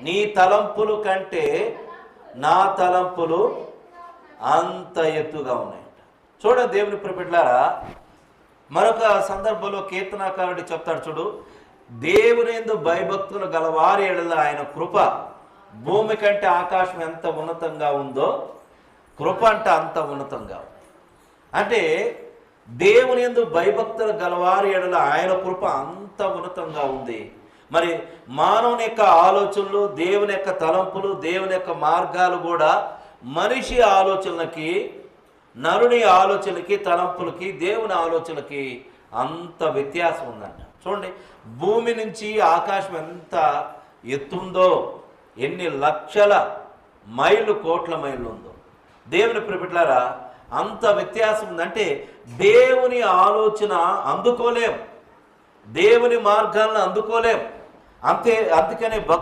నీ తలంపులు కంటే నా తలంపులు అంత ఎత్తుగా ఉన్నాయంట. చూడ దేవుని ప్రిపెట్లారా మరొక సందర్భంలో కీర్తనాకారుడు చెప్తాడు చూడు దేవుని ఎందు భయభక్తులు గలవారి ఎడల ఆయన కృప భూమి కంటే ఆకాశం ఎంత ఉన్నతంగా ఉందో కృప అంటే అంత ఉన్నతంగా ఉంది. అంటే దేవుని ఎందు భయభక్తులు గలవారి ఎడల ఆయన కృప అంత ఉన్నతంగా ఉంది. మరి మానవుని యొక్క ఆలోచనలు దేవుని యొక్క తలంపులు దేవుని యొక్క మార్గాలు కూడా మనిషి ఆలోచనలకి నరుని ఆలోచనలకి తలంపులకి దేవుని ఆలోచనలకి అంత వ్యత్యాసం ఉందంట. చూడండి భూమి నుంచి ఆకాశం ఎంత ఎత్తుందో ఎన్ని లక్షల మైళ్ళు కోట్ల మైళ్ళు ఉందో. దేవుని ప్రిపిట్లారా అంత వ్యత్యాసం ఉందంటే దేవుని ఆలోచన అందుకోలేం. దేవుని మార్గాలను అందుకోలేం. అంతే అందుకనే భక్